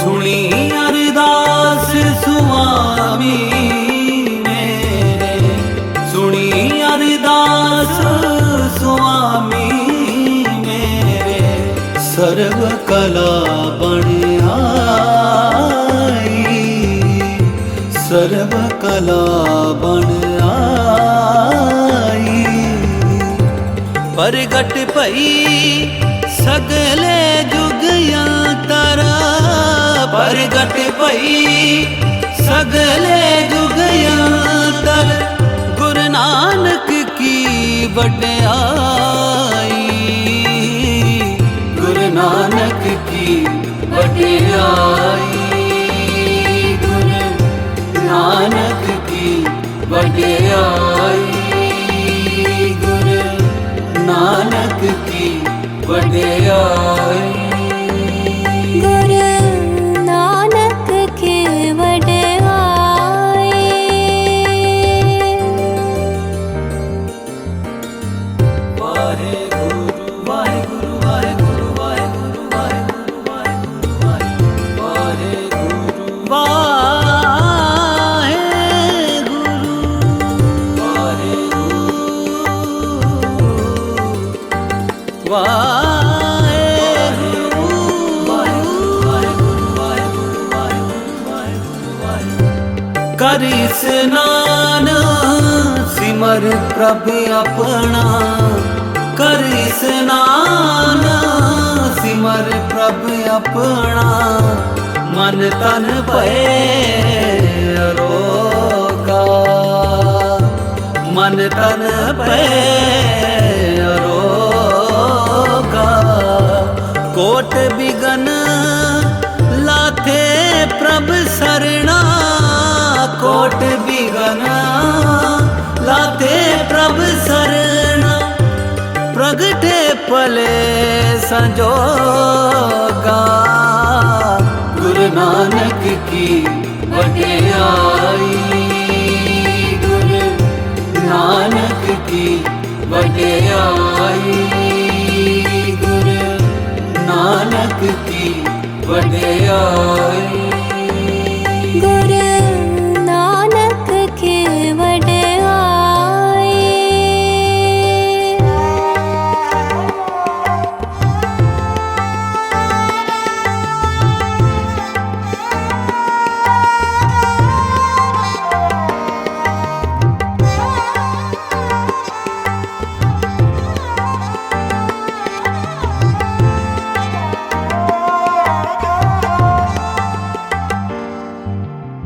ਸੁਣੀ ਅਰਦਾਸ ਸੁਆਮੀ ਮੇਰੇ। ਸੁਣੀ ਅਰਦਾਸ ਸੁਆਮੀ ਮੇਰੇ। ਸਰਬ ਕਲਾ ਬਣਿਆ ਸਰਬ ਕਲਾ ਬਣਿਆ ਪ੍ਰਗਟ ਭਈ ਸਗਲੇ ਜੁਗ ਅੰਤਰਾ ਪ੍ਰਗਟ ਭਈ ਸਗਲੇ ਜੁਗ ਅੰਤਰ ਗੁਰੂ ਨਾਨਕ ਕੀ ਵਡਿਆਈ। ਗੁਰੂ ਨਾਨਕ ਕੀ ਵਡਿਆਈ। ਗੁਰੂ ਨਾਨਕ ਕੀ ਵਡਿਆਈ। ਗੁਰੂ ਨਾਨਕ ਕੀ ਵਡਿਆਈ। ਕਰ ਇਸਨਾਨ ਸਿਮਰ ਪ੍ਰਭ ਆਪਣਾ ਕਰ ਇਸਨਾਨ ਸਿਮਰ ਪ੍ਰਭ ਆਪਣਾ ਮਨ ਤਨ ਭਏ ਅਰੋਗਾ ਮਨ ਤਨ ਭਏ ਕੋਟ ਬਿਗਨ ਲਾਥੇ ਪ੍ਰਭ ਸਰਣਾ। ਕੋਟ ਬਿਗਨ ਲਾਥੇ ਪ੍ਰਭ ਸਰਣਾ। ਪ੍ਰਗਟੇ ਪਲੇ ਸੰਜੋਗਾ। ਗੁਰੂ ਨਾਨਕ ਕੀ ਵਡਿਆਈ। ਗੁਰੂ ਨਾਨਕ ਕੀ ਵਡਿਆਈ। ਕੀ ਵਡਿਆਈ